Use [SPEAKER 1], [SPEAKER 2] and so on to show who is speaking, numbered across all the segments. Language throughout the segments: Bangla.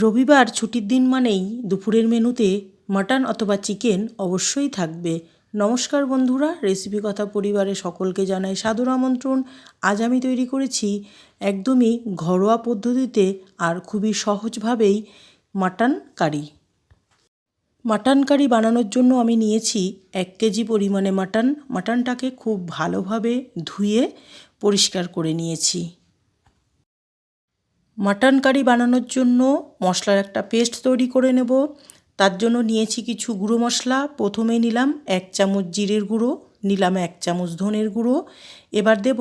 [SPEAKER 1] রবিবার ছুটির দিন মানেই দুপুরের মেনুতে মাটন অথবা চিকেন অবশ্যই থাকবে। নমস্কার বন্ধুরা, রেসিপি কথা পরিবারে সকলকে জানাই সাদর আমন্ত্রণ। আজ আমি তৈরি করেছি একদমই ঘরোয়া পদ্ধতিতে আর খুবই সহজভাবেই মাটন কারি। মাটন কারি বানানোর জন্য আমি নিয়েছি এক কেজি পরিমাণে মাটন। মাটনটাকে খুব ভালোভাবে ধুয়ে পরিষ্কার করে নিয়েছি। মাটন কারি বানানোর জন্য মশলার একটা পেস্ট তৈরি করে নেব। তার জন্য নিয়েছি কিছু গুঁড়ো মশলা। প্রথমে নিলাম এক চামচ জিরের গুঁড়ো, নিলাম এক চামচ ধনের গুঁড়ো। এবার দেব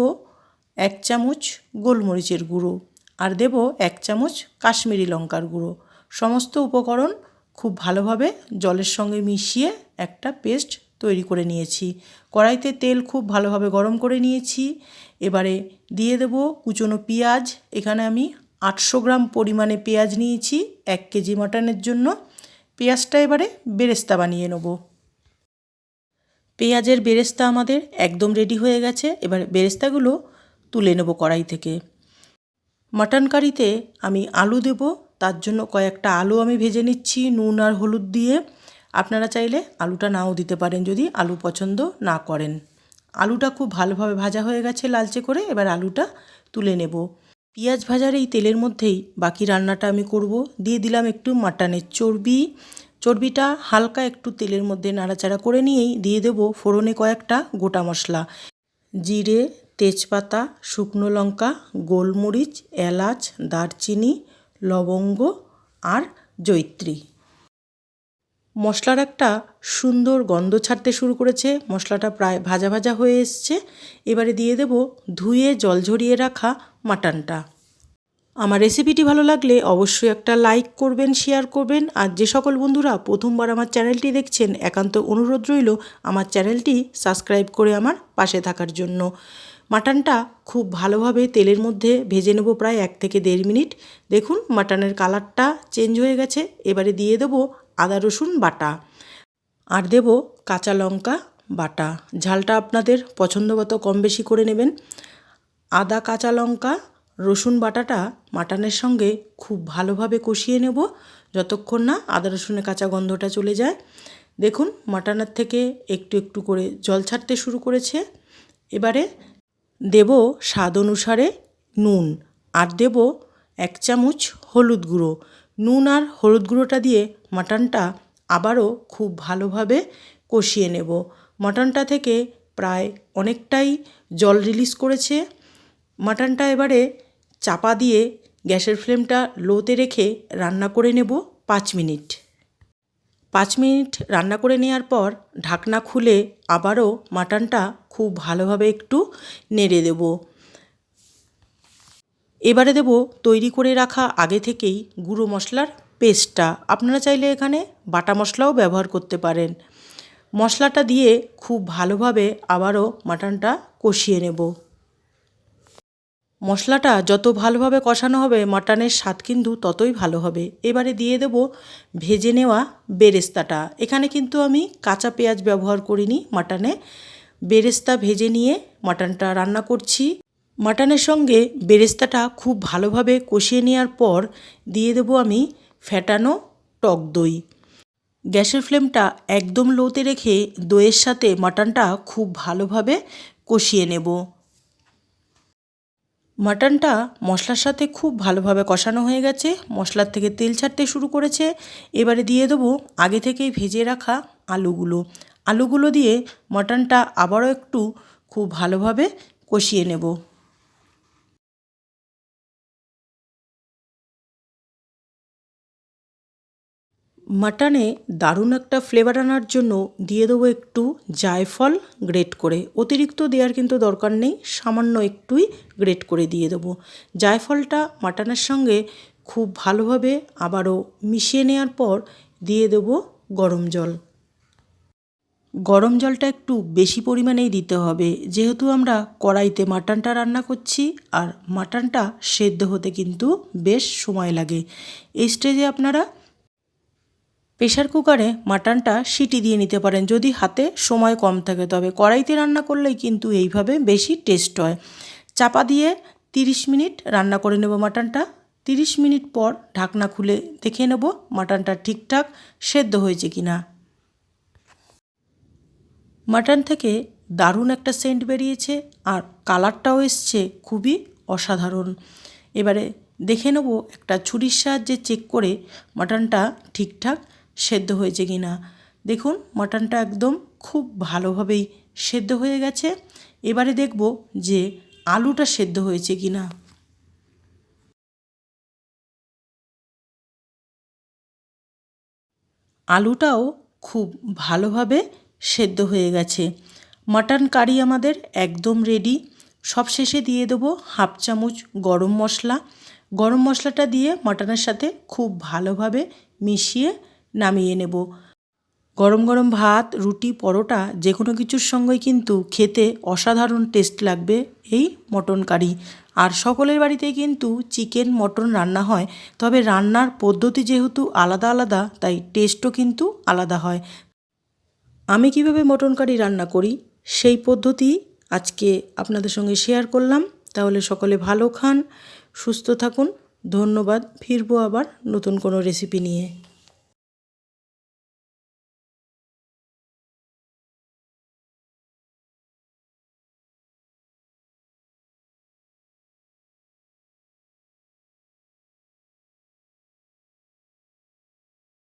[SPEAKER 1] এক চামচ গোলমরিচের গুঁড়ো আর দেব এক চামচ কাশ্মীরি লঙ্কার গুঁড়ো। সমস্ত উপকরণ খুব ভালোভাবে জলের সঙ্গে মিশিয়ে একটা পেস্ট তৈরি করে নিয়েছি। কড়াইতে তেল খুব ভালোভাবে গরম করে নিয়েছি। এবারে দিয়ে দেব কুচনো পেঁয়াজ। এখানে আমি আটশো গ্রাম পরিমাণে পেঁয়াজ নিয়েছি, এক কেজি মাটনের জন্য। পেঁয়াজটা এবারে বেরেস্তা বানিয়ে নেব। পেঁয়াজের বেরেস্তা আমাদের একদম রেডি হয়ে গেছে, এবার বেরেস্তাগুলো তুলে নেব কড়াই থেকে। মাটন কারিতে আমি আলু দেব, তার জন্য কয়েকটা আলু আমি ভেজে নিচ্ছি, নুন আর হলুদ দিয়ে। আপনারা চাইলে আলুটা নাও দিতে পারেন যদি আলু পছন্দ না করেন। আলুটা খুব ভালোভাবে ভাজা হয়ে গেছে লালচে করে, এবার আলুটা তুলে নেব। পেঁয়াজ ভাজার এই তেলের মধ্যেই বাকি রান্নাটা আমি করব। দিয়ে দিলাম একটু মাটনের চর্বি। চর্বিটা হালকা একটু তেলের মধ্যে নাড়াচাড়া করে নিয়েই দিয়ে দেব ফোড়নে কয়েকটা গোটা মশলা। জিরে, তেজপাতা, শুকনো লঙ্কা, গোলমরিচ, এলাচ, দারচিনি, লবঙ্গ আর জৈত্রী মশলার একটা সুন্দর গন্ধ ছাড়তে শুরু করেছে। মশলাটা প্রায় ভাজা ভাজা হয়ে এসছে। এবারে দিয়ে দেব ধুয়ে জল ঝরিয়ে রাখা মাটনটা। আমার রেসিপিটি ভালো লাগলে অবশ্যই একটা লাইক করবেন, শেয়ার করবেন। আর যে সকল বন্ধুরা প্রথমবার আমার চ্যানেলটি দেখছেন, একান্ত অনুরোধ রইল আমার চ্যানেলটি সাবস্ক্রাইব করে আমার পাশে থাকার জন্য। মাটনটা খুব ভালোভাবে তেলের মধ্যে ভেজে নেব প্রায় এক থেকে দেড় মিনিট। দেখুন, মাটনের কালারটা চেঞ্জ হয়ে গেছে। এবারে দিয়ে দেব আদা রসুন বাটা। আর দেব কাঁচা লঙ্কা বাটা। ঝালটা আপনাদের পছন্দ মতো কম বেশি করে নেবেন। আদা, কাঁচা লঙ্কা, রসুন বাটাটা মাটনের সঙ্গে খুব ভালোভাবে কষিয়ে নেব। যতক্ষণ না আদা রসুনের কাঁচা গন্ধটা চলে যায়। দেখুন, মাটনের থেকে একটু একটু করে জল ছাড়তে শুরু করেছে। এবারে দেব স্বাদ অনুসারে নুন। আর দেব এক চামচ হলুদ গুঁড়ো। নুন আর হলুদ গুঁড়োটা দিয়ে মাটনটা আবারও খুব ভালোভাবে কষিয়ে নেব। মাটনটা থেকে প্রায় অনেকটাই জল রিলিজ করেছে। মাটনটা এবারে চাপা দিয়ে গ্যাসের ফ্লেমটা লোতে রেখে রান্না করে নেব পাঁচ মিনিট। পাঁচ মিনিট রান্না করে নেওয়ার পর ঢাকনা খুলে আবারও মাটনটা খুব ভালোভাবে একটু নেড়ে দেব। এবারে দেব তৈরি করে রাখা আগে থেকেই গুঁড়ো মশলার পেস্টটা। আপনারা চাইলে এখানে বাটা মশলাও ব্যবহার করতে পারেন। মশলাটা দিয়ে খুব ভালোভাবে আবারও মাটনটা কষিয়ে নেব। মশলাটা যত ভালোভাবে কষানো হবে, মাটনের স্বাদ কিন্তু ততই ভালো হবে। এবারে দিয়ে দেব ভেজে নেওয়া বেরেস্তাটা। এখানে কিন্তু আমি কাঁচা পেঁয়াজ ব্যবহার করিনি মাটনে। বেরেস্তা ভেজে নিয়ে মাটনটা রান্না করছি। মাটনের সঙ্গে বেরেস্তাটা খুব ভালোভাবে কষিয়ে নেওয়ার পর দিয়ে দেবো আমি ফ্যাটানো টক দই। গ্যাসের ফ্লেমটা একদম লোতে রেখে দইয়ের সাথে মাটনটা খুব ভালোভাবে কষিয়ে নেব। মাটনটা মশলার সাথে খুব ভালোভাবে কষানো হয়ে গেছে, মশলার থেকে তেল ছাড়তে শুরু করেছে। এবারে দিয়ে দেবো আগে থেকেই ভেজে রাখা আলুগুলো। আলুগুলো দিয়ে মাটনটা আবারও একটু খুব ভালোভাবে কষিয়ে নেব। মাটনে দারুণ একটা ফ্লেভার আনার জন্য দিয়ে দেবো একটু জায়ফল গ্রেট করে। অতিরিক্ত দেওয়ার কিন্তু দরকার নেই, সামান্য একটুই গ্রেট করে দিয়ে দেবো। জায়ফলটা মাটনের সঙ্গে খুব ভালোভাবে আবারও মিশিয়ে নেওয়ার পর দিয়ে দেবো গরম জল। গরম জলটা একটু বেশি পরিমাণেই দিতে হবে। যেহেতু আমরা কড়াইতে মাটনটা রান্না করছি আর মাটনটা সেদ্ধ হতে কিন্তু বেশ সময় লাগে। এই স্টেজে আপনারা প্রেশার কুকারে মাটনটা সিটি দিয়ে নিতে পারেন যদি হাতে সময় কম থাকে। তবে কড়াইতে রান্না করলেই কিন্তু এইভাবে বেশি টেস্ট হয়। চাপা দিয়ে তিরিশ মিনিট রান্না করে নেব মাটনটা। তিরিশ মিনিট পর ঢাকনা খুলে দেখে নেব মাটনটা ঠিকঠাক সেদ্ধ হয়েছে কি না মাটন থেকে দারুণ একটা সেন্ট বেরিয়েছে আর কালারটাও এসছে খুবই অসাধারণ। এবারে দেখে নেব একটা ছুরির সাহায্যে চেক করে মাটনটা ঠিকঠাক সেদ্ধ হয়েছে কি না? দেখুন, মাটনটা একদম খুব ভালোভাবেই সেদ্ধ হয়ে গেছে। এবারে দেখব যে আলুটা সেদ্ধ হয়েছে কি না। আলুটাও খুব ভালোভাবে সেদ্ধ হয়ে গেছে। মাটন কারি আমাদের একদম রেডি সবশেষে দিয়ে দেবো হাফ চামচ গরম মশলা। গরম মশলাটা দিয়ে মাটনের সাথে খুব ভালোভাবে মিশিয়ে নামিয়ে নেব। গরম গরম ভাত, রুটি, পরোটা যে কোনো কিছুর সঙ্গেই কিন্তু খেতে অসাধারণ টেস্ট লাগবে এই মটন কারি। আর সকলের বাড়িতেই কিন্তু চিকেন, মটন রান্না হয়, তবে রান্নার পদ্ধতি যেহেতু আলাদা আলাদা, তাই টেস্টও কিন্তু আলাদা হয়। আমি কীভাবে মটন কারি রান্না করি? সেই পদ্ধতি আজকে আপনাদের সঙ্গে শেয়ার করলাম। তাহলে সকলে ভালো খান, সুস্থ থাকুন। ধন্যবাদ। ফিরবো আবার নতুন কোনো রেসিপি নিয়ে।